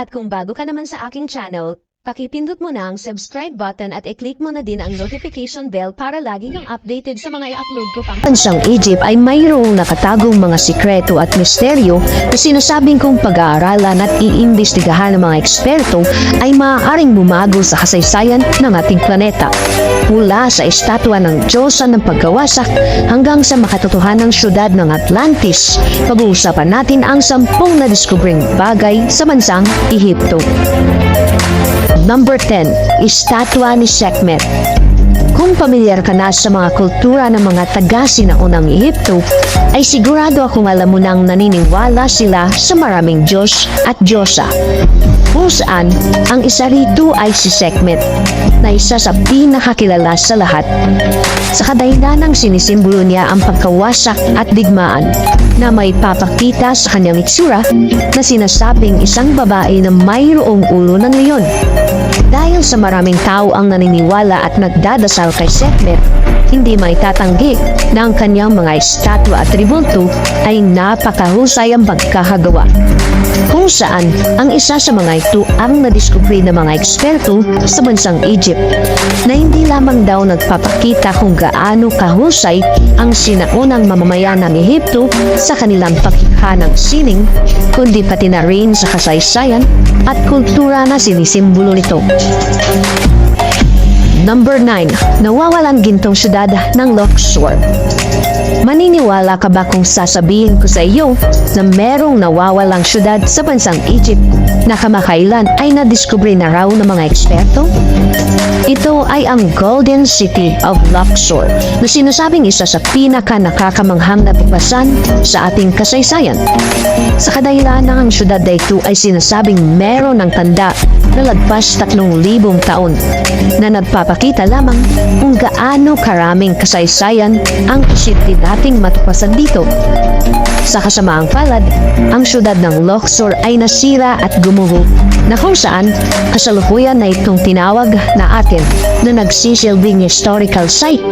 At kung bago ka naman sa aking channel, pakipindot mo na ang subscribe button at i-click mo na din ang notification bell para lagi kang updated sa mga i-upload ko pang bansang Egypt ay mayroong nakatagong mga sikreto at misteryo na sinasabing kung pag-aaralan at iimbestigahan ng mga eksperto ay maaaring bumago sa kasaysayan ng ating planeta. Mula sa estatwa ng Diyosa ng pagkawasak hanggang sa makatotohanang syudad ng Atlantis, pag-uusapan natin ang sampung na diskubring bagay sa bansang Ehipto. Number 10. Estatwa ni Sekhmet kung pamilyar ka na sa mga kultura ng mga taga-sinaunang Ehipto, ay sigurado akong alam mo nang naniniwala sila sa maraming Diyos at Diyosa. Kung saan, ang isa rito ay si Sekhmet, na isa sa pinakakilala sa lahat. Sa kadahilanang sinisimbolo niya ang pagkawasak at digmaan na may papakita sa kanyang itsura na sinasabing isang babae na mayroong ulo ng leon. Dahil sa maraming tao ang naniniwala at nagdadasal kay Sekhmet, hindi may tatanggi na ang kanyang mga estatwa at tributo ay napakahusay ang pagkakagawa. Kung saan, ang isa sa mga ito ang nadiskubre ng mga eksperto sa bansang Egypt na hindi lamang daw nagpapakita kung gaano kahusay ang sinaunang mamamayan ng Ehipto sa kanilang pakikha ng sining, kundi pati na rin sa kasaysayan at kultura na sinisimbolo nito. Number 9. Nawawalang gintong syudad ng Luxor. Maniniwala ka ba kung sasabihin ko sa iyo na merong nawawalang syudad sa bansang Egypt na kamakailan ay nadiskubre na raw ng mga eksperto? Ito ay ang Golden City of Luxor na sinasabing isa sa pinaka nakakamanghang natuklasan sa ating kasaysayan. Sa kadahilan ng ang syudad na ito ay sinasabing meron ng tanda na lagpas 3,000 taon na nagpapakita lamang kung gaano karaming kasaysayan ang city nating matuklasan dito. Sa kasamaang palad, ang syudad ng Luxor ay nasira at gumuho na kung saan kasalukuyan na itong tinawag na atin na nagsisilbing historical site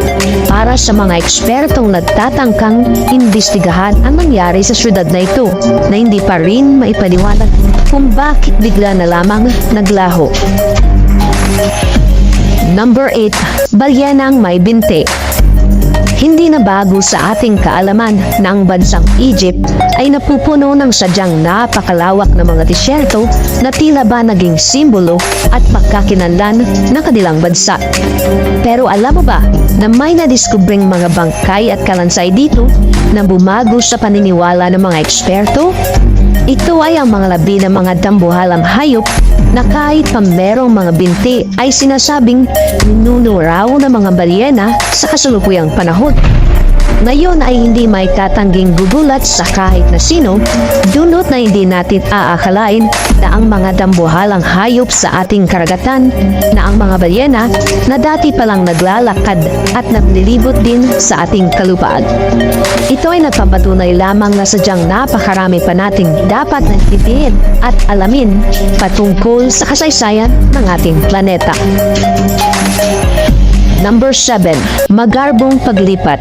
para sa mga ekspertong nagtatangkang imbestigahan ang nangyari sa syudad na ito na hindi pa rin maipaliwanag kung bakit bigla na lamang naglaho. Number 8. Balyenang may binti hindi na bago sa ating kaalaman na ang bansang Egypt ay napupuno ng sadyang napakalawak na mga disyerto na tila ba naging simbolo at pagkakinanlan ng kanilang bansa. Pero alam mo ba na may nadiskubring mga bangkay at kalansay dito na bumago sa paniniwala ng mga eksperto? Ito ay ang mga labi ng mga dambuhalang hayop na kahit pa merong mga binti ay sinasabing ninunuraw ng mga balyena sa kasalukuyang panahon. Ngayon ay hindi may tatangging gugulat sa kahit na sino, dunot na hindi natin aakalain na ang mga dambuhalang hayop sa ating karagatan na ang mga balyena na dati palang naglalakad at naglilibot din sa ating kalupaan. Ito ay nagpapatunay lamang na sadyang napakarami pa nating dapat nagtitiin at alamin patungkol sa kasaysayan ng ating planeta. Number 7. Magarbong paglipat.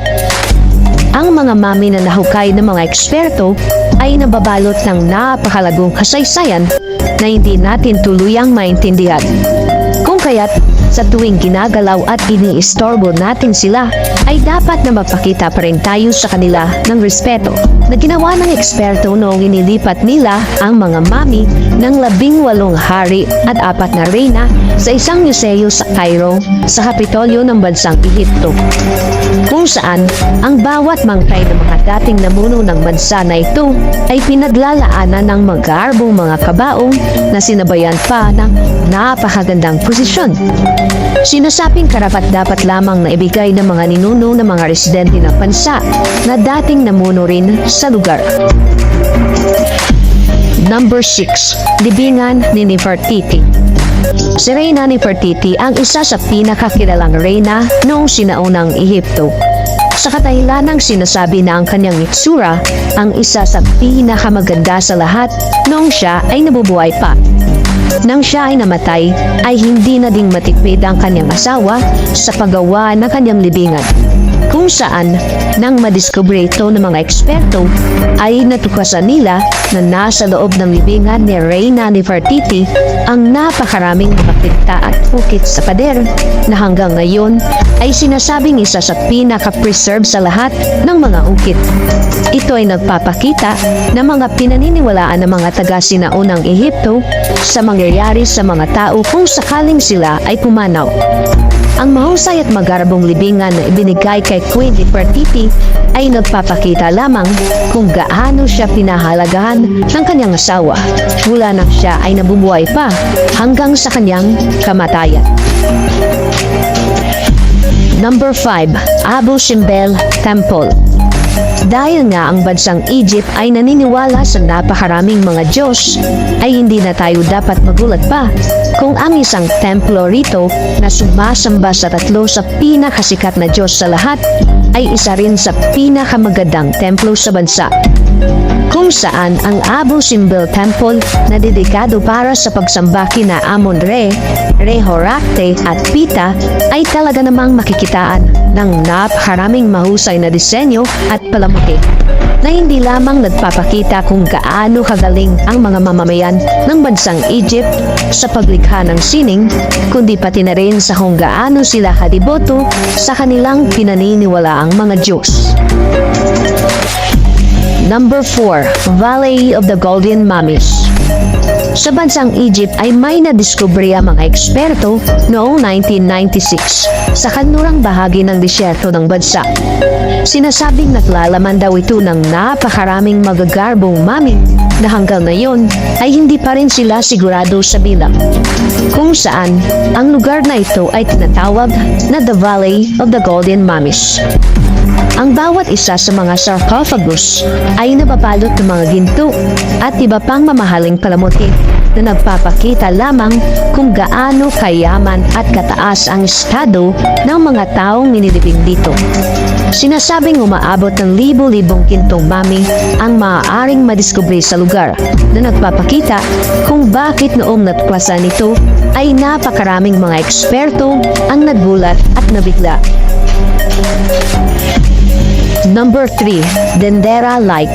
Ang mga mami na nahukay ng mga eksperto ay nababalot ng napakalagong kasaysayan na hindi natin tuluyang maintindihan. Kung kaya't sa tuwing ginagalaw at iniistorbo natin sila, ay dapat na magpakita pa rin tayo sa kanila ng respeto na ginawa ng eksperto noong inilipat nila ang mga mami ng labing walong hari at apat na reyna sa isang museo sa Cairo sa Kapitolyo ng bansang Ehipto. Kung saan, ang bawat mangkay ng mga dating namuno ng bansa na ito ay pinaglalaanan ng magarbong mga kabaong na sinabayan pa ng napakagandang posisyon. Sinasabing karapat dapat lamang na ibigay ng mga ninuno ng mga residente ng bansa na dating namuno rin sa lugar. Number 6. Libingan ni Nefertiti Si Reyna Nefertiti ang isa sa pinakakilalang reyna noong sinaunang Ehipto. Sa katahilanang sinasabi na ang kanyang itsura ang isa sa pinakamaganda sa lahat noong siya ay nabubuhay pa. Nang siya ay namatay ay hindi na ding matipid ang kanyang asawa sa paggawa ng kanyang libingan. Kung saan, nang madiskubre ito ng mga eksperto, ay natukasan nila na nasa loob ng libingan ni Reyna Nefertiti ang napakaraming mga at bukit sa pader na hanggang ngayon ay sinasabing isa sa pinaka-preserve sa lahat ng mga ukit. Ito ay nagpapakita ng mga pinaniniwalaan ng mga taga-sinaunang Ehipto sa mangyayari sa mga tao kung sakaling sila ay pumanaw. Ang mahusay at magarbong libingan na ibinigay kay Queen Nefertiti ay nagpapakita lamang kung gaano siya pinahalagahan ng kanyang asawa mula nang siya ay nabubuhay pa hanggang sa kanyang kamatayan. Number 5. Abu Simbel Temple dahil nga ang bansang Egypt ay naniniwala sa napakaraming mga Diyos, ay hindi na tayo dapat magulat pa kung ang isang templo rito na sumasamba sa tatlo sa pinakasikat na Diyos sa lahat ay isa rin sa pinakamagandang templo sa bansa. Kung saan ang Abu Simbel Temple na dedikado para sa pagsamba kina Amon-Re, Rehorakte at Pita ay talaga namang makikitaan ng napakaraming mahusay na disenyo at palamuti na hindi lamang nagpapakita kung gaano kagaling ang mga mamamayan ng bansang Egypt sa paglikha ng sining, kundi pati na rin sa kung gaano sila kadiboto sa kanilang pinaniniwalaang mga Diyos. Number 4. Valley of the Golden Mummies sa bansang Egypt ay may nadiskubre ang mga eksperto noong 1996 sa kanlurang bahagi ng disyerto ng bansa. Sinasabing naglalaman daw ito ng napakaraming magagarbong mami na hanggang ngayon ay hindi pa rin sila sigurado sa bilang. Kung saan, ang lugar na ito ay tinatawag na The Valley of the Golden Mummies. Ang bawat isa sa mga sarcophagus ay nababalot ng mga ginto at iba pang mamahaling palamuti na nagpapakita lamang kung gaano kayaman at kataas ang estado ng mga taong ninilibing dito. Sinasabing umaabot ng libo-libong gintong mami ang maaaring madiskubre sa lugar na nagpapakita kung bakit noong natuklasan nito ay napakaraming mga eksperto ang nagulat at nabigla. Number 3. Dendera Light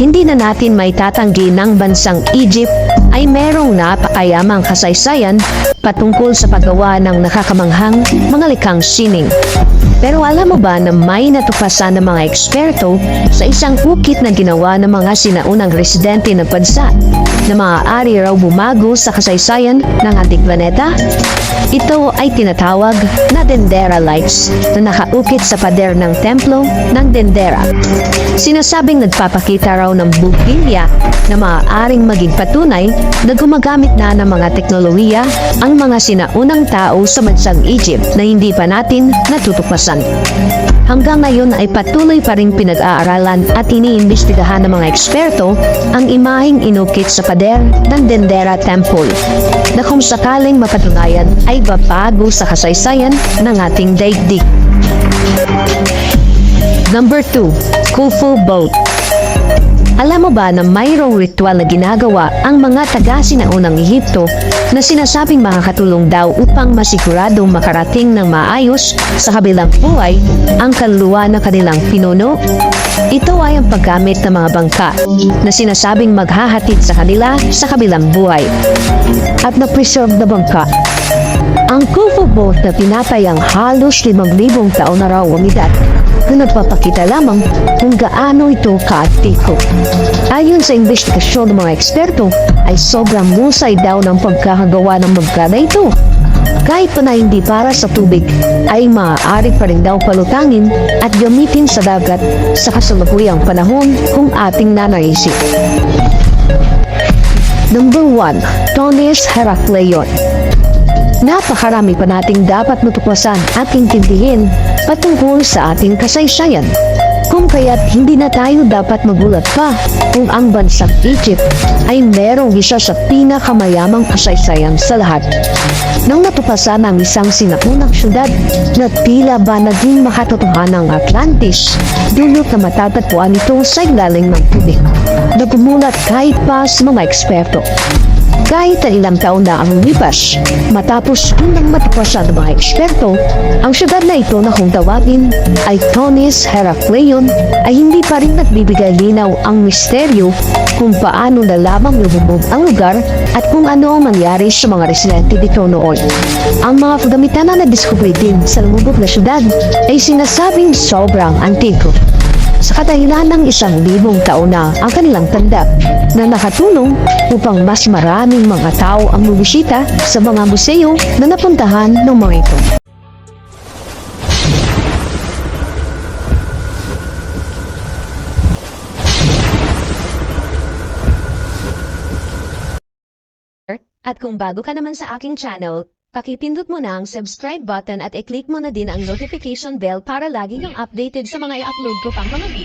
Hindi na natin may tatanggi ng bansang Egypt ay merong napakayamang kasaysayan patungkol sa paggawa ng nakakamanghang mga likhang sining. Pero alam mo ba na may natuklasan ng mga eksperto sa isang ukit na ginawa ng mga sinaunang residente ng bansa na maaari raw bumago sa kasaysayan ng ating planeta? Ito ay tinatawag na Dendera Lights na nakaukit sa pader ng templo ng Dendera. Sinasabing nagpapakita raw ng bugilya na maaaring maging patunay na gumagamit na ng mga teknolohiya ang mga sinaunang tao sa bansang Egypt na hindi pa natin natutuklasan. Hanggang ngayon ay patuloy pa rin pinag-aaralan at iniimbestigahan ng mga eksperto ang imaheng inukit sa pader ng Dendera Temple na kung sakaling mapatunayan ay babago sa kasaysayan ng ating daigdig. Number 2. Khufu Boat alam mo ba na mayroong ritual na ginagawa ang mga taga-sinaunang Ehipto na sinasabing makakatulong daw upang masiguradong makarating ng maayos sa kabilang buhay ang kaluluwa ng kanilang pinuno? Ito ay ang paggamit ng mga bangka na sinasabing maghahatid sa kanila sa kabilang buhay. At na-preserve na bangka ang boat na pinatayang halos 5,000 taon na raw ang edad na nagpapakita lamang kung gaano ito kaatiko. Ayon sa investigasyon ng mga eksperto, ay sobrang musay daw ng pagkakagawa ng bangka na ito. Kahit pa na hindi para sa tubig, ay maaari pa rin daw palutangin at gamitin sa dagat sa kasalukuyang panahon kung ating nanaisip. Number 1. Tonis Heracleon Napakarami pa nating dapat matuklasan at intindihin patungkol sa ating kasaysayan. Kung kaya't hindi na tayo dapat magulat pa kung ang bansang Egypt ay merong isa sa pinakamayamang kasaysayan sa lahat. Nang natupasan ang isang sinaunang syudad na tila ba naging makatotohanan ng Atlantis, dulot na matatagpuan ito sa ilalim ng tubig. Nagumulat kahit pa sa mga eksperto. Kahit na ilang taon na ang lumipas, matapos unang matuklasan ng mga eksperto, ang syudad na ito na kung tawagin ay Tonis Heracleon ay hindi pa rin nagbibigay linaw ang misteryo kung paano na lamang lumubog ang lugar at kung ano ang mangyari sa mga residente dito noon. Ang mga kagamitan na nadiskubre din sa lumubog na syudad ay sinasabing sobrang antiko sa kadahilan ng isang libong taon na ang kanilang tanda na nakatulong upang mas maraming mga tao ang bumisita sa mga museo na napuntahan ng mga ito. At kung bago ka naman sa aking channel, pakipindot mo na ang subscribe button at i-click mo na din ang notification bell para lagi kang updated sa mga i-upload ko pang mga video.